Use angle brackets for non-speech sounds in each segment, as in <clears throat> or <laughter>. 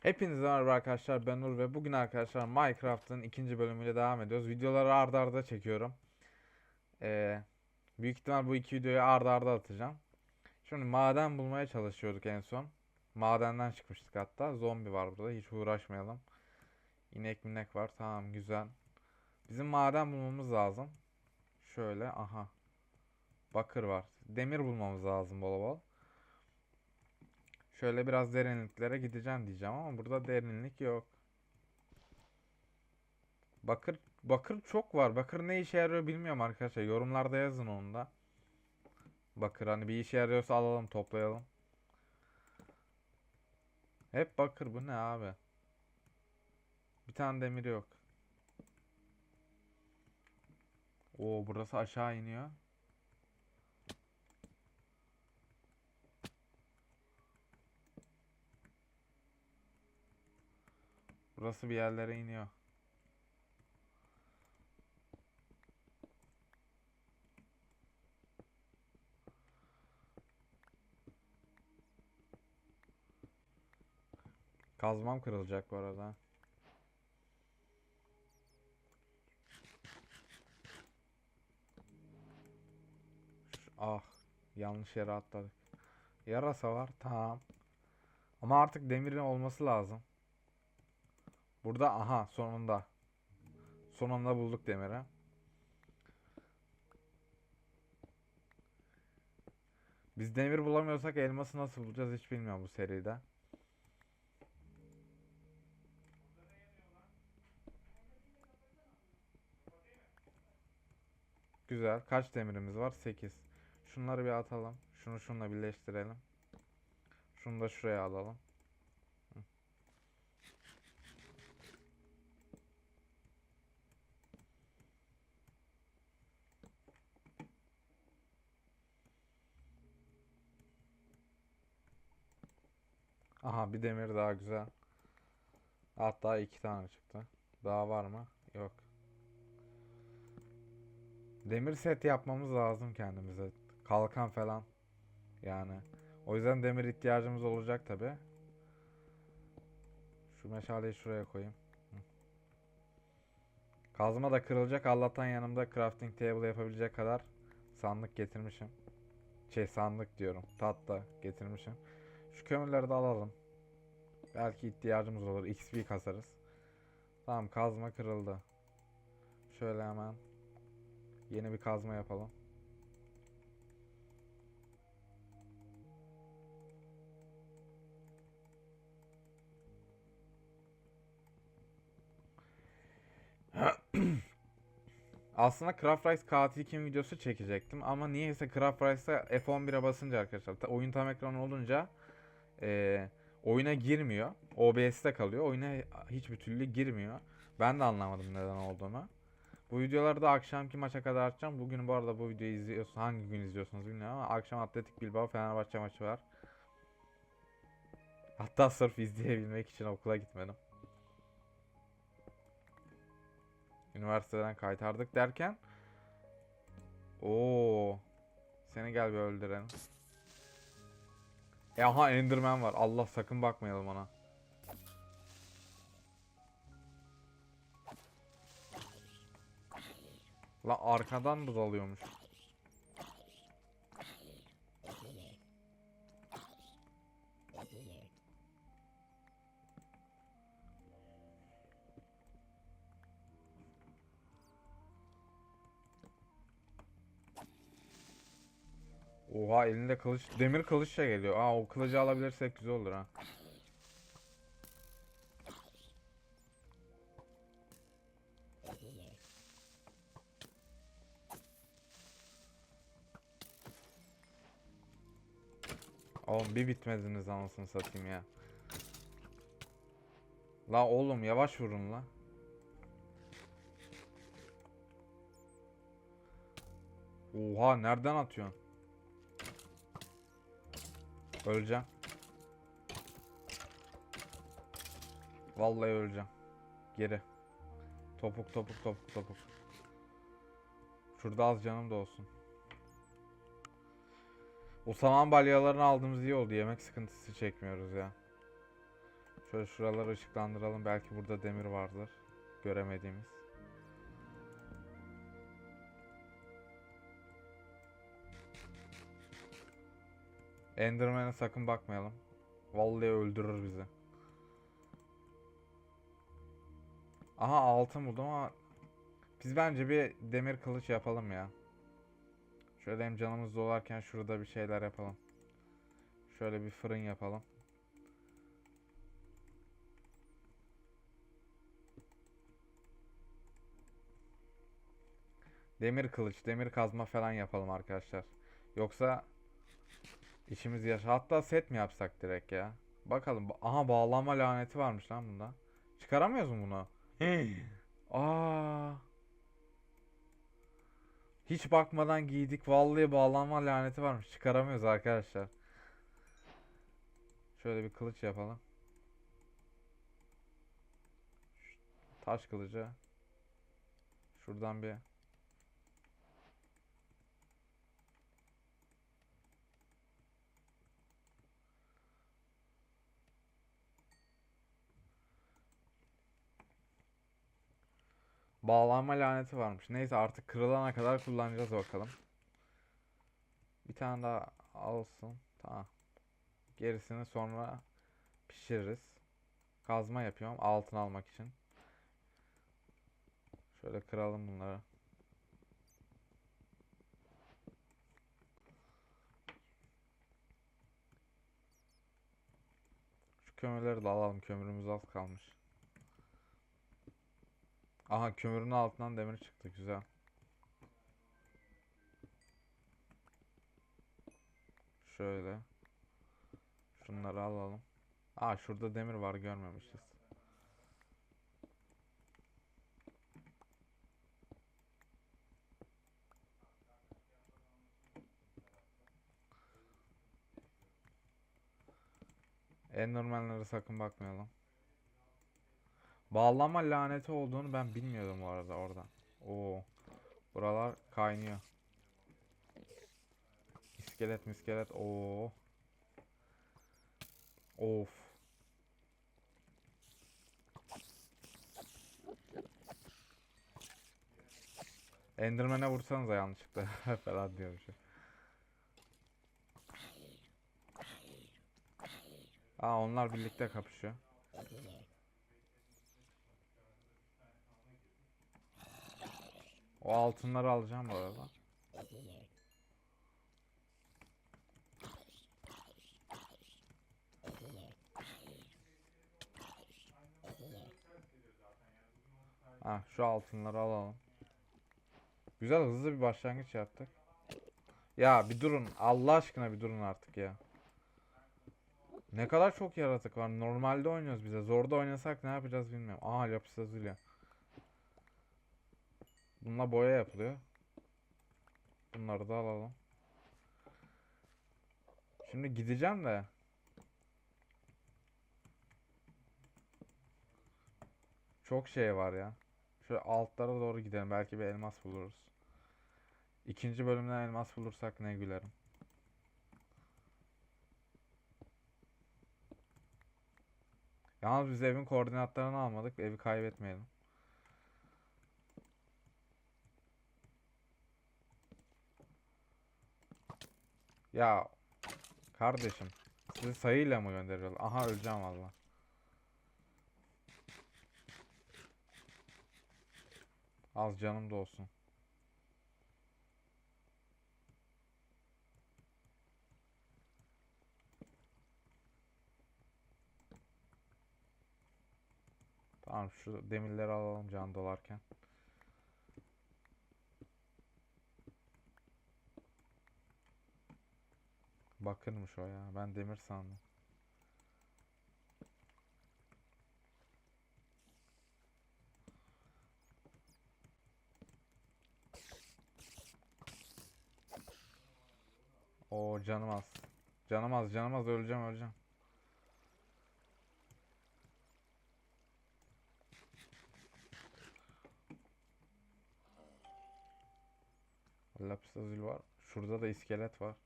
Hepinize merhaba arkadaşlar ben Nur ve bugün arkadaşlar Minecraft'ın ikinci bölümüyle devam ediyoruz. Videoları arda arda çekiyorum. Ee, büyük ihtimal bu iki videoyu arda arda atacağım. Şimdi maden bulmaya çalışıyorduk en son. Madenden çıkmıştık hatta. Zombi var burada hiç uğraşmayalım. İnek minek var tamam güzel. Bizim maden bulmamız lazım. Şöyle aha. Bakır var. Demir bulmamız lazım bol bol. Şöyle biraz derinliklere gideceğim diyeceğim ama burada derinlik yok. Bakır bakır çok var. Bakır ne işe yarıyor bilmiyorum arkadaşlar. Yorumlarda yazın onu da. Bakır hani bir işe yarıyorsa alalım, toplayalım. Hep bakır bu ne abi? Bir tane demir yok. Oo burası aşağı iniyor. Burası bir yerlere iniyor. Kazmam kırılacak bu arada. Ah, yanlış yere atladık. Yarasa var, tamam. Ama artık demirin olması lazım. Burada aha sonunda. Sonunda bulduk demiri. Biz demir bulamıyorsak elması nasıl bulacağız hiç bilmiyorum bu seride. Güzel. Kaç demirimiz var? 8. Şunları bir atalım. Şunu şunla birleştirelim. Şunu da şuraya alalım. Aha bir demir daha güzel. Hatta iki tane çıktı. Daha var mı? Yok. Demir set yapmamız lazım kendimize. Kalkan falan. Yani. O yüzden demir ihtiyacımız olacak tabi. Şu meşaleyi şuraya koyayım. Kazma da kırılacak. Allah'tan yanımda crafting table yapabilecek kadar sandık getirmişim. Şey sandık diyorum. Tahta getirmişim. Şu kömürleri de alalım. Belki ihtiyacımız olur. XP kasarız. Tamam kazma kırıldı. Şöyle hemen yeni bir kazma yapalım. <clears throat> Aslında Craft Rice katil kim videosu çekecektim ama niyeyse Craft Rice'da F11'e basınca arkadaşlar oyun tam ekran olunca eee, oyuna girmiyor. OBS'te kalıyor. Oyuna hiçbir türlü girmiyor. Ben de anlamadım neden olduğunu. Bu videoları da akşamki maça kadar açacağım. Bugün bu arada bu videoyu izliyorsunuz. Hangi gün izliyorsunuz bilmiyorum ama akşam Atletik Bilbao Fenerbahçe maçı var. Hatta sırf izleyebilmek için okula gitmedim. Üniversiteden kaytardık derken Oo. Seni gel bir öldürelim. E aha Enderman var. Allah sakın bakmayalım ona. La arkadan da dalıyormuş. Oha elinde kılıç, demir kılıçla geliyor. Aa o kılıcı alabilirsek güzel olur ha. Oğlum bir bitmediniz anasını satayım ya. La oğlum yavaş vurun la. Oha nereden atıyorsun? Öleceğim. Vallahi öleceğim. Geri. Topuk topuk topuk topuk. Şurada az canım da olsun. O saman balyalarını aldığımız iyi oldu. Yemek sıkıntısı çekmiyoruz ya. Şöyle şuraları ışıklandıralım. Belki burada demir vardır. Göremediğimiz. Enderman'e sakın bakmayalım. Vallahi öldürür bizi. Aha altın buldum ama biz bence bir demir kılıç yapalım ya. Şöyle hem canımız dolarken şurada bir şeyler yapalım. Şöyle bir fırın yapalım. Demir kılıç, demir kazma falan yapalım arkadaşlar. Yoksa işimiz yaş. Hatta set mi yapsak direkt ya? Bakalım. Ba- Aha bağlama laneti varmış lan bunda. Çıkaramıyoruz mu bunu? Aa. Hiç bakmadan giydik. Vallahi bağlanma laneti varmış. Çıkaramıyoruz arkadaşlar. Şöyle bir kılıç yapalım. Taş kılıcı. Şuradan bir Bağlanma laneti varmış. Neyse artık kırılana kadar kullanacağız bakalım. Bir tane daha alsın. Tamam. Gerisini sonra pişiririz. Kazma yapıyorum altın almak için. Şöyle kıralım bunları. Şu kömürleri de alalım. Kömürümüz az kalmış. Aha kömürün altından demir çıktı. Güzel. Şöyle. Şunları alalım. Aa şurada demir var görmemişiz. Enderman'lara sakın bakmayalım. Bağlama laneti olduğunu ben bilmiyordum bu arada orada. Oo. Buralar kaynıyor. İskelet miskelet. Oo. Of. Enderman'e vursanıza yanlışlıkla <laughs> falan diyor bir şey. Aa onlar birlikte kapışıyor. O altınları alacağım bu arada. Ha şu altınları alalım. Güzel hızlı bir başlangıç yaptık. Ya bir durun. Allah aşkına bir durun artık ya. Ne kadar çok yaratık var. Normalde oynuyoruz bize. Zorda oynasak ne yapacağız bilmiyorum. Aa lapis lazuli. Bununla boya yapılıyor. Bunları da alalım. Şimdi gideceğim de. Çok şey var ya. Şöyle altlara doğru gidelim. Belki bir elmas buluruz. İkinci bölümden elmas bulursak ne gülerim. Yalnız biz evin koordinatlarını almadık. Evi kaybetmeyelim. Ya kardeşim sizi sayıyla mı gönderiyorlar? Aha öleceğim valla. Az canım da olsun. Tamam şu demirleri alalım can dolarken. Bakırmış o ya. Ben demir sandım. O canım az. Canım az, canım az öleceğim, öleceğim. Lapis lazuli var. Şurada da iskelet var.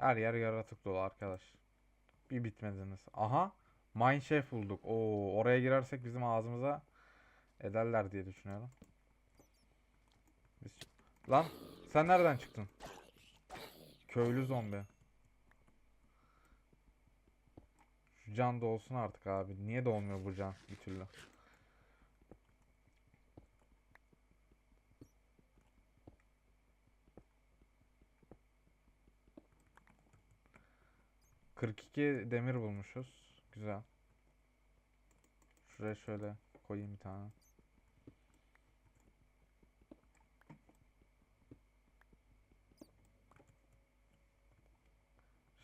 Her yer yaratık dolu arkadaş. Bir bitmediniz. Aha. Mineshaft bulduk. Oo, oraya girersek bizim ağzımıza ederler diye düşünüyorum. Biz... Lan sen nereden çıktın? Köylü zombi. Şu can da olsun artık abi. Niye dolmuyor bu can bir türlü? Kırk iki demir bulmuşuz. Güzel. Şuraya şöyle koyayım bir tane.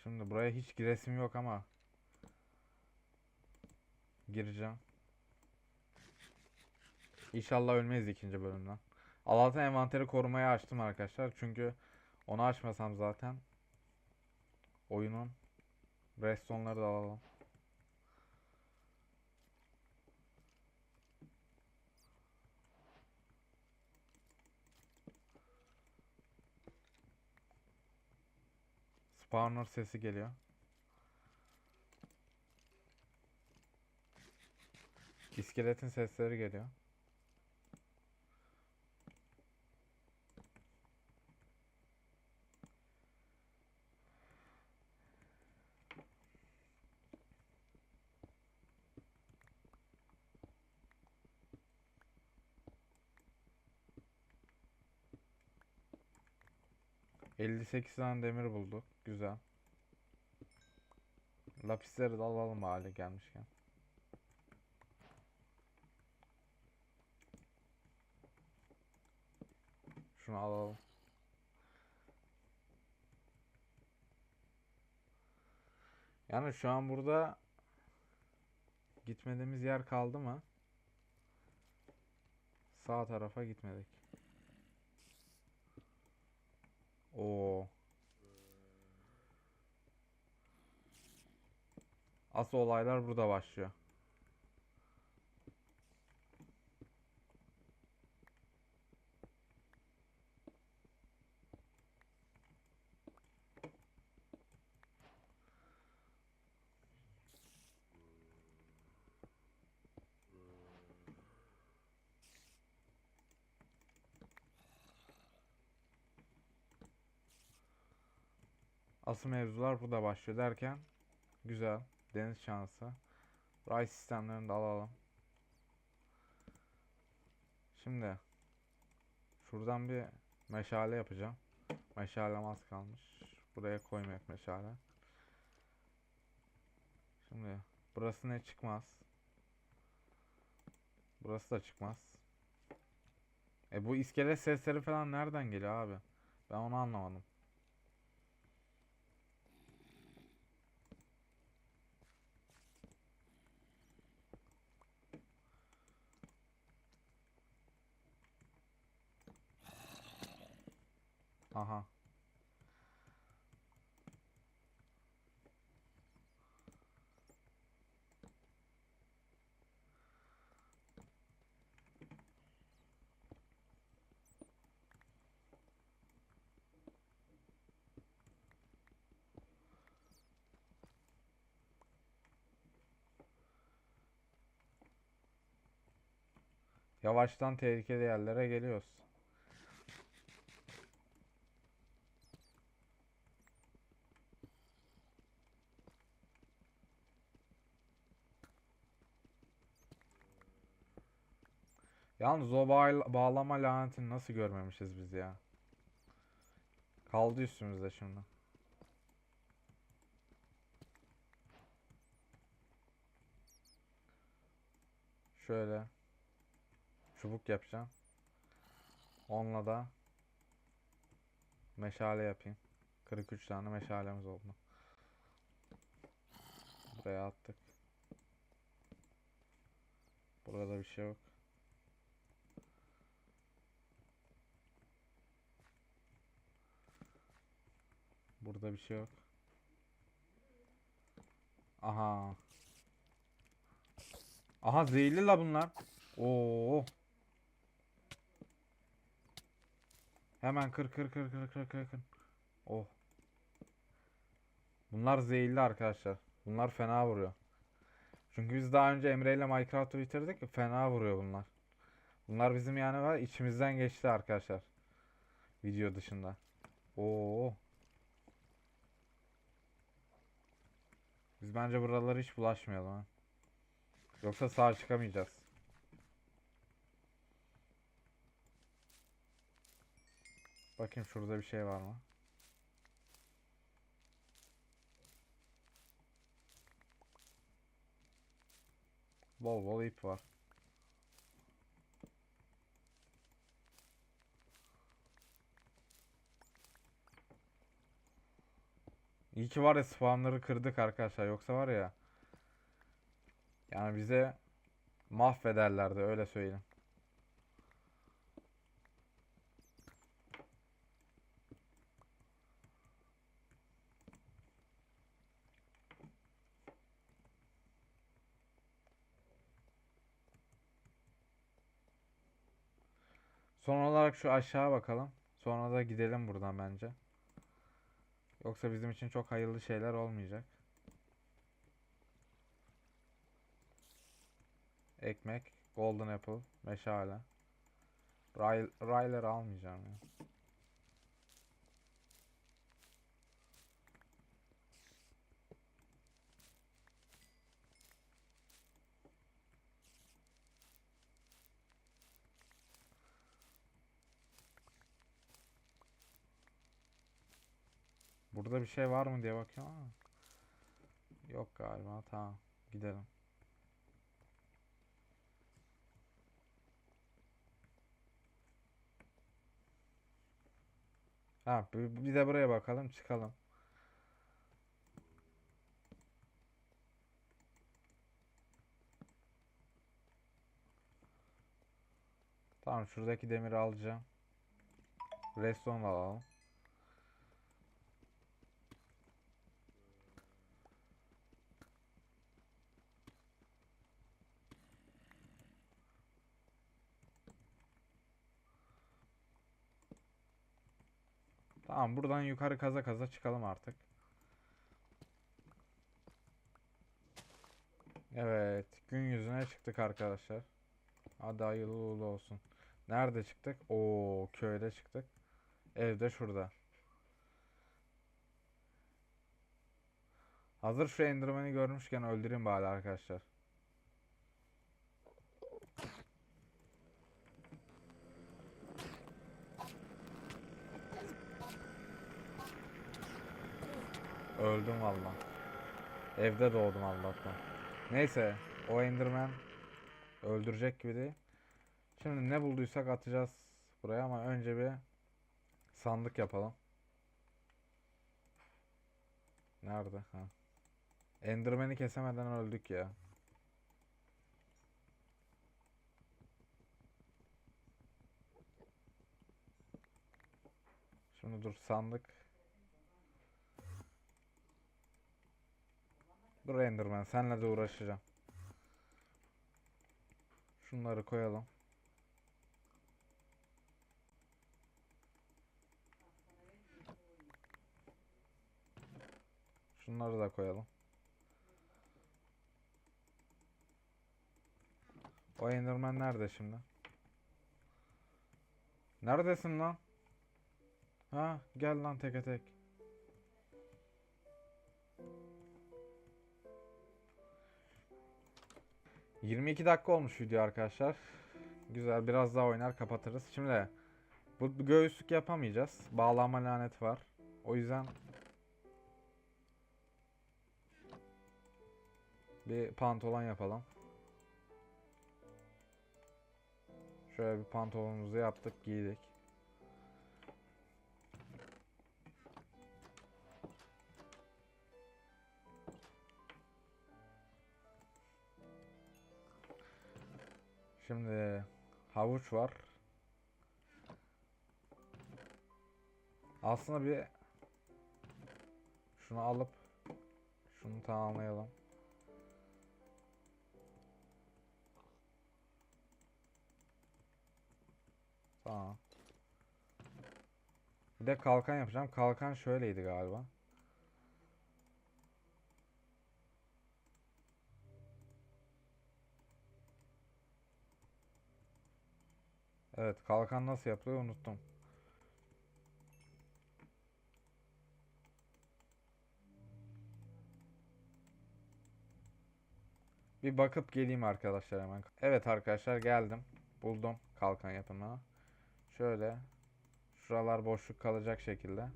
Şimdi buraya hiç giresim yok ama gireceğim. İnşallah ölmeyiz ikinci bölümden. Allah'tan envanteri korumayı açtım arkadaşlar. Çünkü onu açmasam zaten oyunun restonları da alalım. Spawner sesi geliyor. İskeletin sesleri geliyor. Elli sekiz tane demir bulduk. Güzel. Lapisleri de alalım hale gelmişken. Şunu alalım. Yani şu an burada gitmediğimiz yer kaldı mı? Sağ tarafa gitmedik. Oo. Asıl olaylar burada başlıyor. Asıl mevzular burada başlıyor derken güzel deniz şansı. Ray sistemlerini de alalım. Şimdi şuradan bir meşale yapacağım. Meşalem az kalmış. Buraya koymayak meşale. Şimdi burası ne çıkmaz. Burası da çıkmaz. E bu iskelet sesleri falan nereden geliyor abi? Ben onu anlamadım. Aha. Yavaştan tehlikeli yerlere geliyoruz. Yalnız o bağ- bağlama lanetini nasıl görmemişiz biz ya? Kaldı üstümüzde şimdi. Şöyle çubuk yapacağım. Onunla da meşale yapayım. 43 tane meşalemiz oldu. Buraya attık. Burada bir şey yok. Burada bir şey yok. Aha. Aha zehirli la bunlar. Oo. Hemen kır kır kır kır kır kır kır. Oh. Bunlar zehirli arkadaşlar. Bunlar fena vuruyor. Çünkü biz daha önce Emre ile Minecraft'ı bitirdik. Fena vuruyor bunlar. Bunlar bizim yani var içimizden geçti arkadaşlar. Video dışında. Oo. Biz bence buralara hiç bulaşmayalım ha. Yoksa sağ çıkamayacağız. Bakayım şurada bir şey var mı? Bol bol ip var. İyi ki var ya spawnları kırdık arkadaşlar. Yoksa var ya. Yani bize mahvederlerdi öyle söyleyeyim. Son olarak şu aşağı bakalım. Sonra da gidelim buradan bence. Yoksa bizim için çok hayırlı şeyler olmayacak. Ekmek, golden apple, meşale. Ray, rayları almayacağım ya. Burada bir şey var mı diye bakıyorum ama. Yok galiba. Tamam. Gidelim. Ha, bir de buraya bakalım, çıkalım. Tamam, şuradaki demiri alacağım. Redstone alalım. Tamam buradan yukarı kaza kaza çıkalım artık. Evet gün yüzüne çıktık arkadaşlar. Hadi hayırlı uğurlu olsun. Nerede çıktık? Oo köyde çıktık. Evde şurada. Hazır şu Enderman'i görmüşken öldüreyim bari arkadaşlar. Öldüm valla. Evde doğdum Allah'tan. Neyse o Enderman öldürecek gibi değil. Şimdi ne bulduysak atacağız buraya ama önce bir sandık yapalım. Nerede? Ha. Enderman'i kesemeden öldük ya. Şimdi dur sandık. Dur Enderman senle de uğraşacağım. Şunları koyalım. Şunları da koyalım. O Enderman nerede şimdi? Neredesin lan? Ha, gel lan teke tek. ...22 dakika olmuş video arkadaşlar. Güzel biraz daha oynar kapatırız. Şimdi bu göğüslük yapamayacağız. Bağlama laneti var. O yüzden bir pantolon yapalım. Şöyle bir pantolonumuzu yaptık, giydik. Şimdi havuç var. Aslında bir şunu alıp şunu tamamlayalım. Tamam. Bir de kalkan yapacağım. Kalkan şöyleydi galiba. Evet kalkan nasıl yapılıyor unuttum. Bir bakıp geleyim arkadaşlar hemen. Evet arkadaşlar geldim. Buldum kalkan yapımını. Şöyle. Şuralar boşluk kalacak şekilde.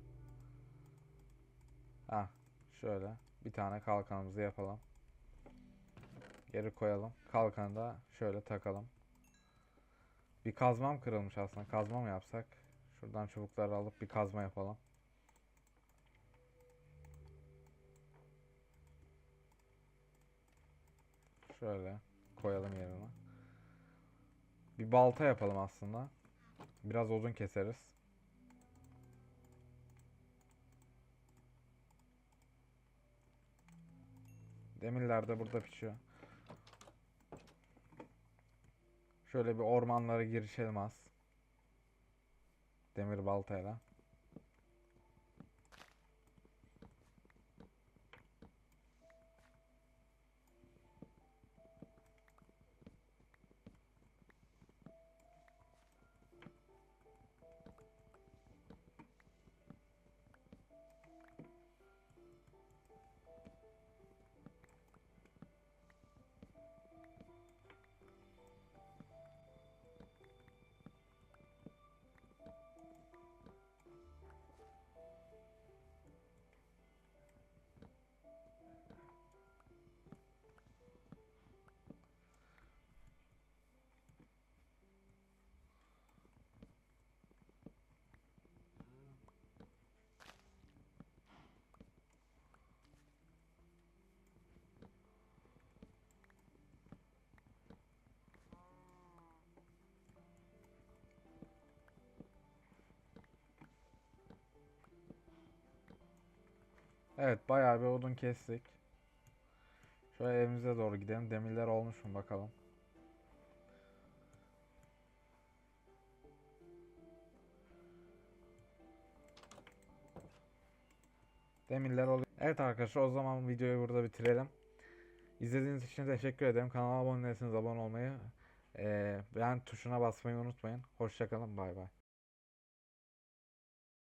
Ha, şöyle. Bir tane kalkanımızı yapalım. Geri koyalım. Kalkanı da şöyle takalım. Bir kazmam kırılmış aslında. Kazma mı yapsak? Şuradan çubukları alıp bir kazma yapalım. Şöyle koyalım yerine. Bir balta yapalım aslında. Biraz uzun keseriz. Demirler de burada pişiyor. Şöyle bir ormanlara girişelim az. Demir baltayla. Evet bayağı bir odun kestik. Şöyle evimize doğru gidelim. Demirler olmuş mu bakalım. Demirler oluyor. Evet arkadaşlar o zaman videoyu burada bitirelim. İzlediğiniz için teşekkür ederim. Kanala abone değilseniz abone olmayı, eee beğen tuşuna basmayı unutmayın. Hoşçakalın bay bay.